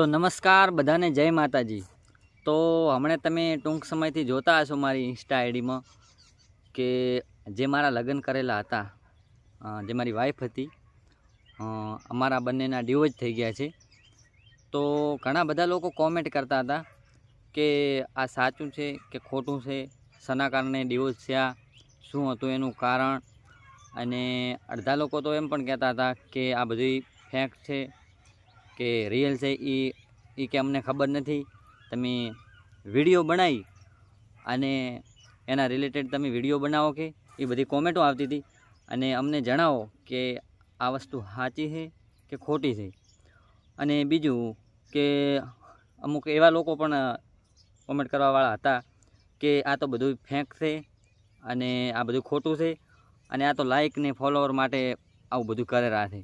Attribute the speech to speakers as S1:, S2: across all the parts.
S1: તો નમસ્કાર બધાને જય માતાજી. તો હમણાં તમે ટૂંક સમયથી જોતા હશો મારી ઇન્સ્ટા આઈડીમાં કે જે મારા લગ્ન કરેલા હતા જે મારી વાઈફ હતી અમારા બંનેના ડિવોર્સ થઈ ગયા છે. તો ઘણા બધા લોકો કોમેન્ટ કરતા હતા કે આ સાચું છે કે ખોટું છે, શના કારણે ડિવોર્સ થયા, શું હતું એનું કારણ? અને અડધા લોકો તો એમ પણ કહેતા હતા કે આ બધી ફેક્ટ છે, કે રિયલ છે એ એ કે અમને ખબર નથી. તમે વીડિયો બનાવી અને એના રિલેટેડ તમે વીડિયો બનાવો કે, એ બધી કોમેન્ટો આવતી હતી. અને અમને જણાવો કે આ વસ્તુ સાચી છે કે ખોટી છે. અને બીજું કે અમુક એવા લોકો પણ કોમેન્ટ કરવાવાળા હતા કે આ તો બધું ફેંક છે અને આ બધું ખોટું છે અને આ તો લાઇક ને ફોલોવર માટે આવું બધું કરેલા છે.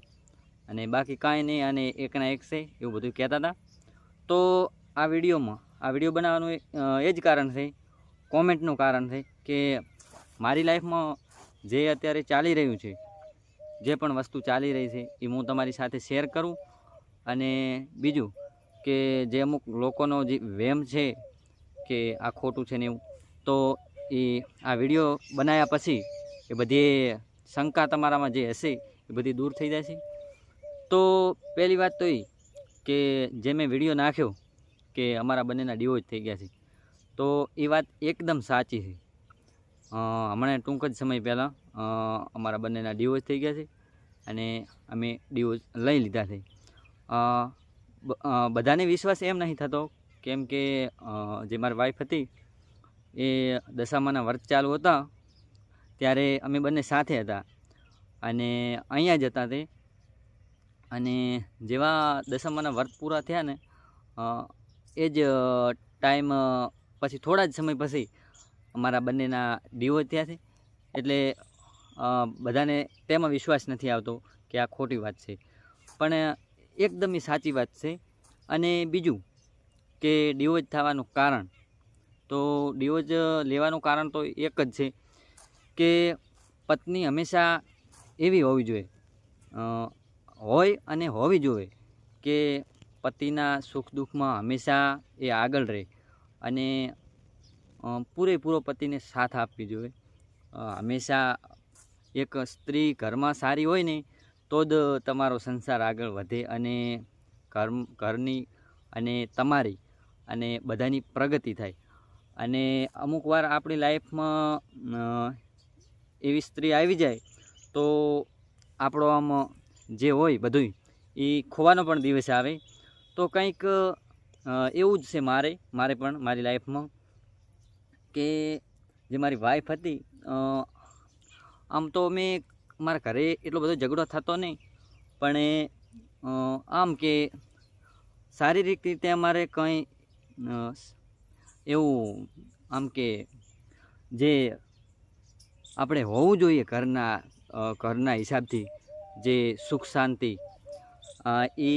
S1: અને બાકી કાંઈ નહીં અને એકના એક છે એવું બધું કહેતા હતા. તો આ વિડીયોમાં, આ વીડિયો બનાવવાનું એ- જ કારણ છે, કોમેન્ટનું કારણ છે કે મારી લાઈફમાં જે અત્યારે ચાલી રહ્યું છે, જે પણ વસ્તુ ચાલી રહી છે, એ હું તમારી સાથે શેર કરું અને બીજું કે જે અમુક લોકોનો જે વેમ છે કે આ ખોટું છે ને એવું, તો એ આ વીડિયો બનાવ્યા પછી એ બધી શંકા તમારામાં જે હશે એ બધી દૂર થઈ છે. તો પહેલી વાત તો એ કે જે મેં વીડિયો નાખ્યો કે અમારા બંનેના ડિવોર્સ થઈ ગયા છે, તો એ વાત એકદમ સાચી છે. હમણાં ટૂંક જ સમય પહેલાં અમારા બંનેના ડિવોર્સ થઈ ગયા છે અને અમે ડિવોર્સ લઈ લીધા છે. બધાને વિશ્વાસ એમ નહીં થતો, કેમ કે જે મારી વાઈફ હતી, એ દશામાના વર્ત ચાલુ હતા, ત્યારે અમે બંને સાથે હતા અને અહીંયા જ હતા તે. અને જેવા દસમાના વર્ત પૂરા થયા ને એ જ ટાઈમ પછી થોડા જ સમય પછી અમારા બંનેના ડિવોર્સ થયા છે. એટલે બધાને તેમાં વિશ્વાસ નથી આવતો કે આ ખોટી વાત છે. પણ એકદમ એ સાચી વાત છે. અને બીજું કે ડિવોર્સ થવાનું કારણ. તો ડિવોર્સ લેવાનું કારણ તો એક જ છે કે પત્ની હંમેશા એવી હોવી જોઈએ. હોય અને હોવી જોઈએ કે પતિના સુખ દુઃખમાં હંમેશા એ આગળ રહે અને પૂરેપૂરો પતિને સાથ આપવી જોઈએ. હંમેશા એક સ્ત્રી ઘરમાં સારી હોય ને, તો જ તમારો સંસાર આગળ વધે અને ઘર, ઘરની અને તમારી અને બધાની પ્રગતિ થાય. અને અમુક વાર આપણી લાઈફમાં એવી સ્ત્રી આવી જાય તો આપણો આમ જે હોય બધુંય, એ ખોવાનો પણ દિવસ આવે. તો કંઈક એવું જ છે મારે મારે પણ, મારી લાઈફમાં, કે જે મારી વાઈફ હતી આમ તો મેં મારા ઘરે એટલો બધો ઝઘડો થતો નહીં, પણ આમ કે શારીરિક રીતે અમારે કંઈ એવું, આમ કે જે આપણે હોવું જોઈએ ઘરના ઘરના હિસાબથી જે સુખ શાંતિ. એ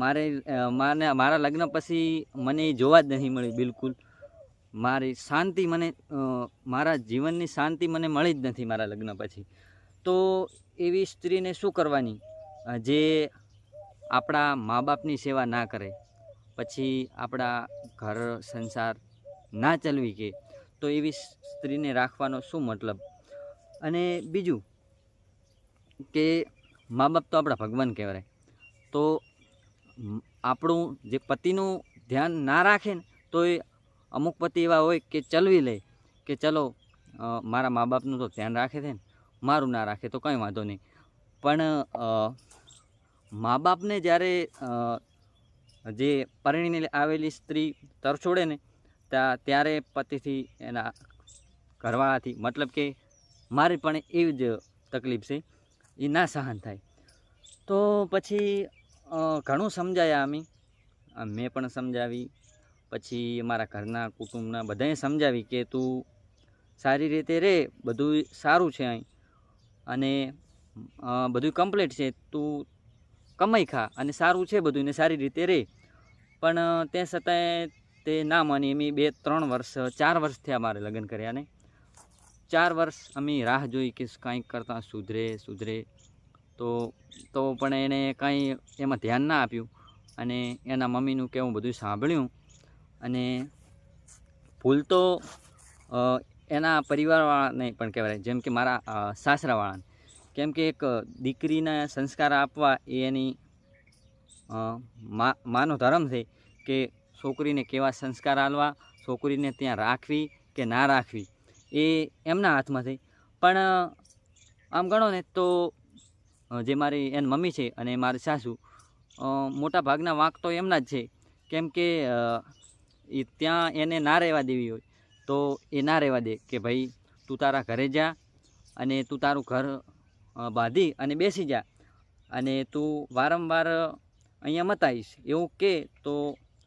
S1: મારે મારે મારા લગ્ન પછી મને એ જોવા જ નથી મળી બિલકુલ. મારી શાંતિ મને મારા જીવનની શાંતિ મને મળી જ નથી મારા લગ્ન પછી. તો એવી સ્ત્રીને શું કરવાની? જે આપણા મા બાપની સેવા ના કરે, પછી આપણા ઘર સંસાર ના ચલવી કે, તો એવી સ્ત્રીને રાખવાનો શું મતલબ? અને બીજું કે મા બાપ તો આપણા ભગવાન કહેવાય. તો આપણું જે પતિનું ધ્યાન ના રાખે ને, તો એ અમુક પતિ એવા હોય કે ચલવી લે, કે ચલો મારા મા બાપનું તો ધ્યાન રાખે છે ને, મારું ના રાખે તો કંઈ વાંધો નહીં. પણ મા બાપને જ્યારે જે પરણીને આવેલી સ્ત્રી તરછોડે ને ત્યાં ત્યારે પતિથી એના ઘરવાળાથી, મતલબ કે મારી પણ એવી જ તકલીફ છે. એ ના સહન થાય. તો પછી ઘણું સમજાયા અમે. મેં પણ સમજાવી. પછી મારા ઘરના કુટુંબના બધાએ સમજાવી કે તું સારી રીતે રહે બધું સારું છે અહીં. અને બધું કમ્પ્લીટ છે, તું કમાઈ ખા અને સારું છે બધું ને સારી રીતે રહે પણ તે છતાંય તે ના માની. એમ બે, ત્રણ વર્ષ, ચાર વર્ષ થયા મારે લગ્ન કર્યા ને ચાર વર્ષ અમે રાહ જોઈ કે કાંઈક કરતાં સુધરે સુધરે. તો તો પણ એણે કાંઈ એમાં ધ્યાન ના આપ્યું. અને એના મમ્મીનું કેવું બધું સાંભળ્યું. અને ભૂલ તો એના પરિવારવાળાને પણ કહેવાય. જેમ કે મારા સાસરાવાળાને. કેમ કે એક દીકરીના સંસ્કાર આપવા એ એની માનો ધર્મ છે કે છોકરીને કેવા સંસ્કાર આલવા, છોકરીને ત્યાં રાખવી કે ના રાખવી. એ એમના હાથમાં થઈ પણ આમ ગણો ને તો જે મારી એની મમ્મી છે અને મારી સાસુ મોટા ભાગના વાંક તો એમના જ છે. કેમ કે એ ત્યાં એને ના રહેવા દેવી હોય, તો એ ના રહેવા દે કે ભાઈ, તું તારા ઘરે જા અને તું તારું ઘર બાંધી અને બેસી જા. અને તું વારંવાર અહીંયા મત આવીશ. એવું કે તો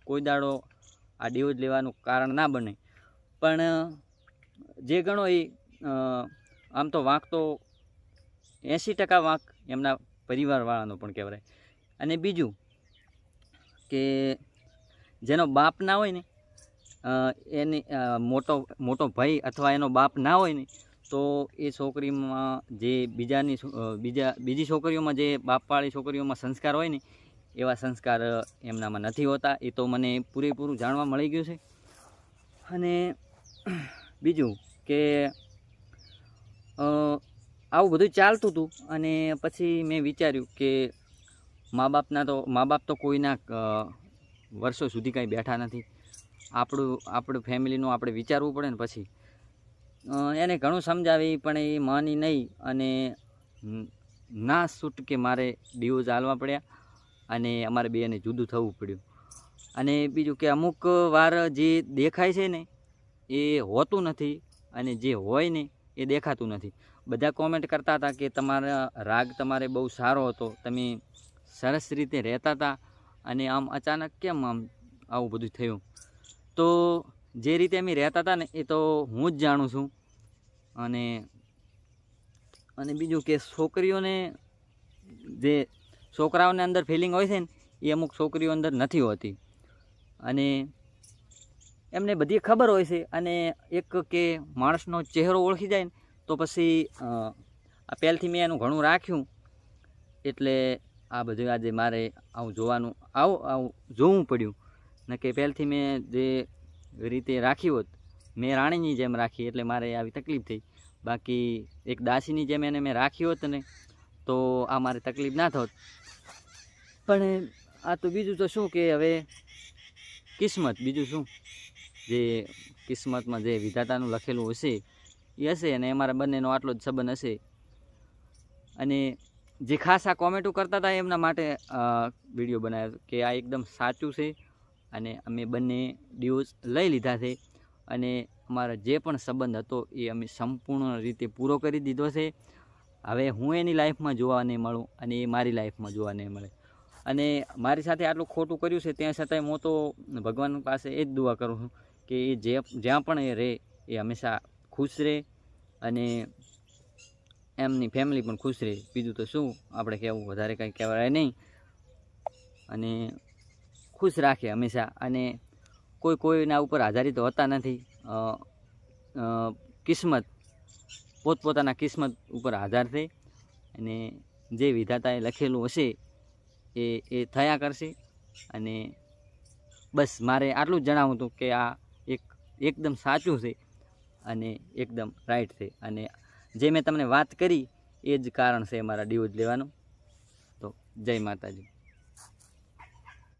S1: કોઈ દાડો આ ડિવોર્સ લેવાનું કારણ ના બને. પણ જે ગણો એ આમ તો વાંક તો એંસી ટકા વાંક એમના પરિવારવાળાનો પણ કહેવાય. અને બીજું કે જેનો બાપ ના હોય ને એની મોટો મોટો ભાઈ અથવા એનો બાપ ના હોય ને, તો એ છોકરીમાં જે બીજાની બીજા, બીજી છોકરીઓમાં જે બાપવાળી છોકરીઓમાં સંસ્કાર હોય ને, એવા સંસ્કાર એમનામાં નથી હોતા. એ તો મને પૂરેપૂરું જાણવા મળી ગયું છે. અને બીજું કે આવું બધું ચાલતું હતું અને પછી મેં વિચાર્યું કે મા બાપના તો, મા બાપ તો કોઈના વર્ષો સુધી કાંઈ બેઠા નથી. આપણું આપણું ફેમિલીનું આપણે વિચારવું પડે ને પછી. એને ઘણું સમજાવી પણ એ માની નહીં અને ના સૂટ કે મારે ડિવોર્સ ચાલવા પડ્યા અને અમારે બેને જુદું થવું પડ્યું. અને બીજું કે અમુક વાર જે દેખાય છે ને એ હોતું નથી અને જે હોય ને એ દેખાતું નથી. બધા કોમેન્ટ કરતા હતા કે તમારા રાગ તમારે બહુ સારો હતો. તમે સરસ રીતે રહેતા હતા અને આમ અચાનક કેમ આમ આવું બધું થયું? તો જે રીતે અમે રહેતા હતા ને એ તો હું જ જાણું છું. અને અને બીજું કે છોકરીઓને જે છોકરાઓને અંદર ફિલિંગ હોય છે ને એ અમુક છોકરીઓ અંદર નથી હોતી. અને એમને બધી ખબર હોય છે અને એક કે માણસનો ચહેરો ઓળખી જાય ને, તો પછી આ પહેલથી મેં એનું ઘણું રાખ્યું. એટલે આ બધું આજે મારે આવું જોવાનું, આવું આવું જોવું પડ્યું. ને કે પહેલથી મેં જે રીતે રાખી હોત, મેં રાણીની જેમ રાખી, એટલે મારે આવી તકલીફ થઈ. બાકી એક દાસીની જેમ એને મેં રાખી હોત ને, તો આ મારે તકલીફ ના થોત. પણ આ તો બીજું તો શું કે હવે કિસ્મત, બીજું શું? જે કિસ્મતમાં જે વિધાતાનું લખેલું હશે, એ હશે અને અમારા બંનેનો આટલો જ સંબંધ હશે. અને જે ખાસ આ કોમેન્ટો કરતા હતા એમના માટે વીડિયો બનાવ્યો કે આ એકદમ સાચું છે અને અમે બંને ડિવોર્સ લઈ લીધા છે અને અમારો જે પણ સંબંધ હતો એ અમે સંપૂર્ણ રીતે પૂરો કરી દીધો છે. હવે હું એની લાઈફમાં જોવા નહીં મળું અને એ મારી લાઈફમાં જોવા નહીં મળે. અને મારી સાથે આટલું ખોટું કર્યું છે, ત્યાં છતાંય હું તો ભગવાન પાસે એ જ દુઆ કરું છું. કે એ જે જ્યાં પણ એ રહે, એ હંમેશા ખુશ રહે અને એમની ફેમિલી પણ ખુશ રહે. બીજું તો શું? આપણે કહેવું, વધારે કંઈ કહેવાય નહીં. અને ખુશ રાખે હંમેશા. અને કોઈ કોઈના ઉપર આધારિત હોતા નથી. કિસ્મત, પોતપોતાના કિસ્મત ઉપર આધાર છે અને જે વિધાતાએ લખેલું હશે એ એ થયા કરશે. અને બસ, મારે આટલું જ જણાવવું હતું કે આ એક એકદમ સાચું છે અને એકદમ રાઈટ છે. અને જે મેં તમને વાત કરી, એ જ કારણ છે મારા ડ્યુઝ લેવાનું. તો જય માતાજી.